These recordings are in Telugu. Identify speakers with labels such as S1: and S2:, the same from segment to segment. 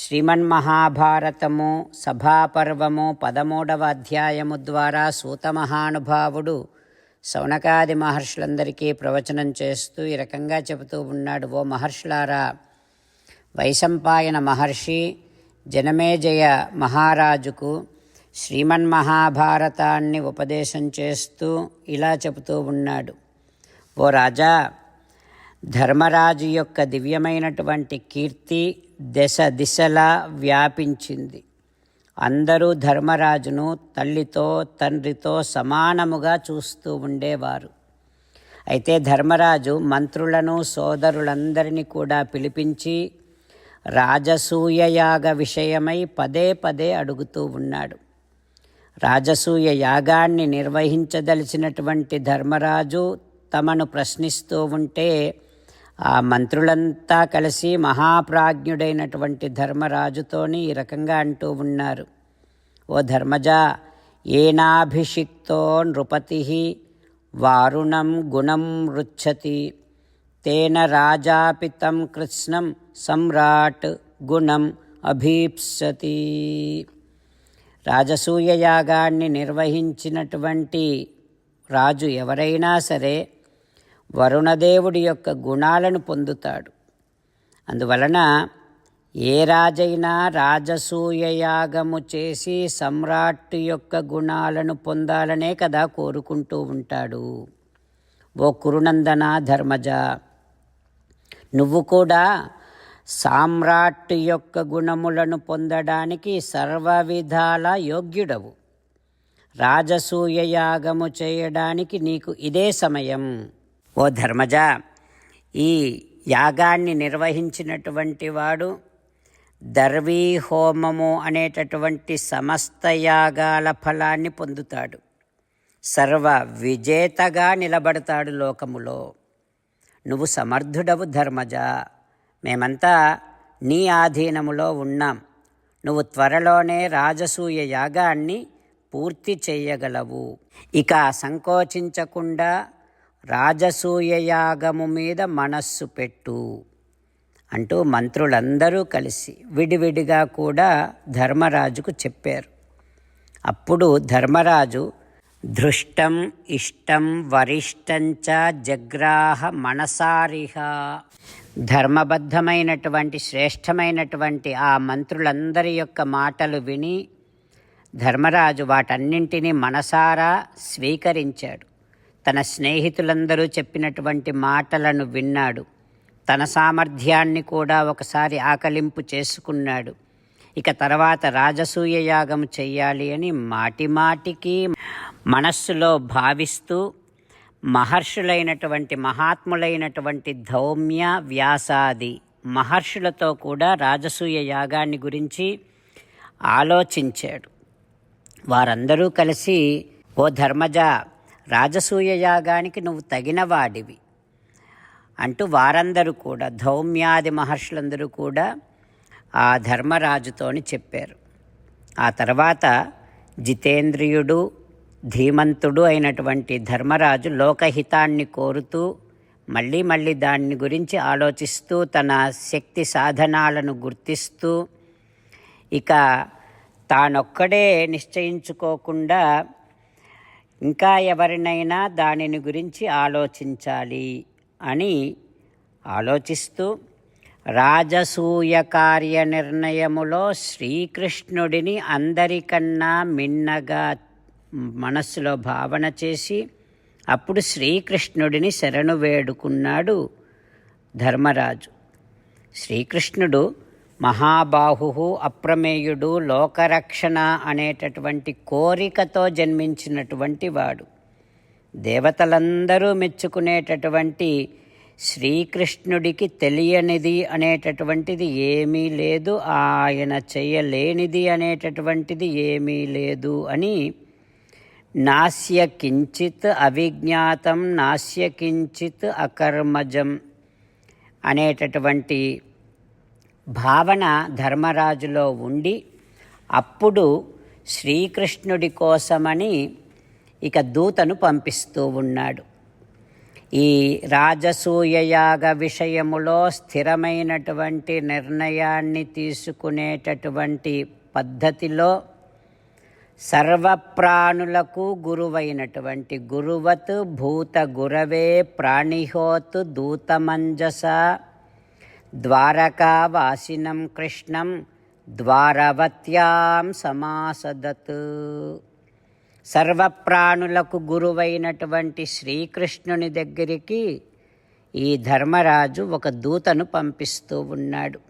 S1: శ్రీమన్మహాభారతము సభాపర్వము పదమూడవ అధ్యాయము ద్వారా సూత మహానుభావుడు సౌనకాది మహర్షులందరికీ ప్రవచనం చేస్తూ ఈ రకంగా చెబుతూ ఉన్నాడు ఓ మహర్షులారా వైశంపాయన మహర్షి జనమేజయ మహారాజుకు శ్రీమన్మహాభారతాన్ని ఉపదేశం చేస్తూ ఇలా చెబుతూ ఉన్నాడు. ఓ రాజా ధర్మరాజు యొక్క దివ్యమైనటువంటి కీర్తి దశ దిశలా వ్యాపించింది. అందరూ ధర్మరాజును తల్లితో తండ్రితో సమానముగా చూస్తూ ఉండేవారు. అయితే ధర్మరాజు మంత్రులను సోదరులందరినీ కూడా పిలిపించి రాజసూయ యాగ విషయమై పదే పదే అడుగుతూ ఉన్నాడు. రాజసూయ యాగాన్ని నిర్వహించదలిచినటువంటి ధర్మరాజు తమను ప్రశ్నిస్తూ ఉంటే ఆ మంత్రులంతా కలిసి మహాప్రాజ్ఞుడైనటువంటి ధర్మరాజుతోని ఈ రకంగా అంటూ ఉన్నారు. ఓ ధర్మజ ఏనాభిషిక్తో నృపతి వారుణం గుణం రుచ్చతి తేన రాజాపితం కృష్ణం సమ్రాట్ గుణం అభీప్సతి రాజసూయ యాగాన్ని నిర్వహించినటువంటి రాజు ఎవరైనా సరే వరుణదేవుడి యొక్క గుణాలను పొందుతాడు. అందువలన ఏ రాజైనా రాజసూయయాగము చేసి సమ్రాట్ యొక్క గుణాలను పొందాలనే కదా కోరుకుంటూ ఉంటాడు. ఓ కురునందన ధర్మజ నువ్వు కూడా సామ్రాట్ యొక్క గుణములను పొందడానికి సర్వ విధాల యోగ్యుడవు రాజసూయయాగము చేయడానికి నీకు ఇదే సమయం. ఓ ధర్మజ ఈ యాగాన్ని నిర్వహించినటువంటి వాడు దర్వీ హోమము అనేటటువంటి సమస్త యాగాల ఫలాన్ని పొందుతాడు. సర్వ విజేతగా నిలబడతాడు లోకములో. నువ్వు సమర్థుడవు ధర్మజ. మేమంతా నీ ఆధీనములో ఉన్నాం. నువ్వు త్వరలోనే రాజసూయ యాగాన్ని పూర్తి చేయగలవు. ఇక సంకోచించకుండా రాజసూయయాగము మీద మనస్సు పెట్టు అంటూ మంత్రులందరూ కలిసి విడివిడిగా కూడా ధర్మరాజుకు చెప్పారు. అప్పుడు ధర్మరాజు దృష్టం ఇష్టం వరిష్టంచ జగ్రాహ మనసారిహ. ధర్మబద్ధమైనటువంటి శ్రేష్టమైనటువంటి ఆ మంత్రులందరి యొక్క మాటలు విని ధర్మరాజు వాటన్నింటినీ మనసారా స్వీకరించాడు. తన స్నేహితులందరూ చెప్పినటువంటి మాటలను విన్నాడు. తన సామర్థ్యాన్ని కూడా ఒకసారి ఆకలింపు చేసుకున్నాడు. ఇక తర్వాత రాజసూయ యాగం చెయ్యాలి అని మాటిమాటికి మనస్సులో భావిస్తూ మహర్షులైనటువంటి మహాత్ములైనటువంటి ధౌమ్య వ్యాసాది మహర్షులతో కూడా రాజసూయ యాగాన్ని గురించి ఆలోచించాడు. వారందరూ కలిసి ఓ ధర్మజ రాజసూయ యాగానికి నువ్వు తగిన వాడివి అంటూ వారందరూ కూడా ధౌమ్యాది మహర్షులందరూ కూడా ఆ ధర్మరాజుతోని చెప్పారు. ఆ తర్వాత జితేంద్రియుడు ధీమంతుడు అయినటువంటి ధర్మరాజు లోకహితాన్ని కోరుతూ మళ్ళీ మళ్ళీ దాన్ని గురించి ఆలోచిస్తూ తన శక్తి సాధనాలను గుర్తిస్తూ ఇక తానొక్కడే నిశ్చయించుకోకుండా ఇంకా ఎవరినైనా దానిని గురించి ఆలోచించాలి అని ఆలోచిస్తూ రాజసూయ కార్య నిర్ణయములో శ్రీకృష్ణుడిని అందరికన్నా మిన్నగా మనస్సులో భావన చేసి అప్పుడు శ్రీకృష్ణుడిని శరణు వేడుకున్నాడు ధర్మరాజు. శ్రీకృష్ణుడు మహాబాహు అప్రమేయుడు లోకరక్షణ అనేటటువంటి కోరికతో జన్మించినటువంటి వాడు. దేవతలందరూ మెచ్చుకునేటటువంటి శ్రీకృష్ణుడికి తెలియనిది అనేటటువంటిది ఏమీ లేదు ఆయన చేయలేనిది అనేటటువంటిది ఏమీ లేదు అని నాస్య కించిత్ అవిజ్ఞాతం నాస్య కించిత్ అకర్మజం అనేటటువంటి భావన ధర్మరాజులో ఉండి అప్పుడు శ్రీకృష్ణుడి కోసమని ఇక దూతను పంపిస్తూ ఉన్నాడు. ఈ రాజసూయయాగ విషయములో స్థిరమైనటువంటి నిర్ణయాన్ని తీసుకునేటటువంటి పద్ధతిలో సర్వప్రాణులకు గురువైనటువంటి గురువత్ భూత గురవే ప్రాణిహోత్ దూతమంజస ద్వారకావాసినం కృష్ణం ద్వారవత్యాం సమాసదత్. సర్వప్రాణులకు గురువైనటువంటి శ్రీకృష్ణుని దగ్గరికి ఈ ధర్మరాజు ఒక దూతను పంపిస్తూ ఉన్నాడు.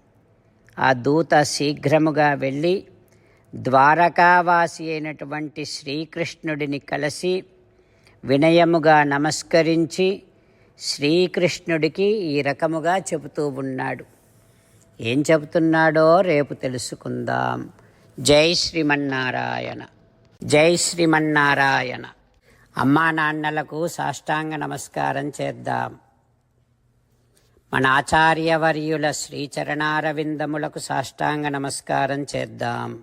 S1: ఆ దూత శీఘ్రముగా వెళ్ళి ద్వారకావాసి అయినటువంటి శ్రీకృష్ణుడిని కలిసి వినయముగా నమస్కరించి శ్రీకృష్ణుడికి ఈ రకముగా చెబుతూ ఉన్నాడు. ఏం చెబుతున్నాడో రేపు తెలుసుకుందాం. జై శ్రీమన్నారాయణ. జై శ్రీమన్నారాయణ. అమ్మా నాన్నలకు సాష్టాంగ నమస్కారం చేద్దాం. మన ఆచార్యవర్యుల శ్రీచరణారవిందములకు సాష్టాంగ నమస్కారం చేద్దాం.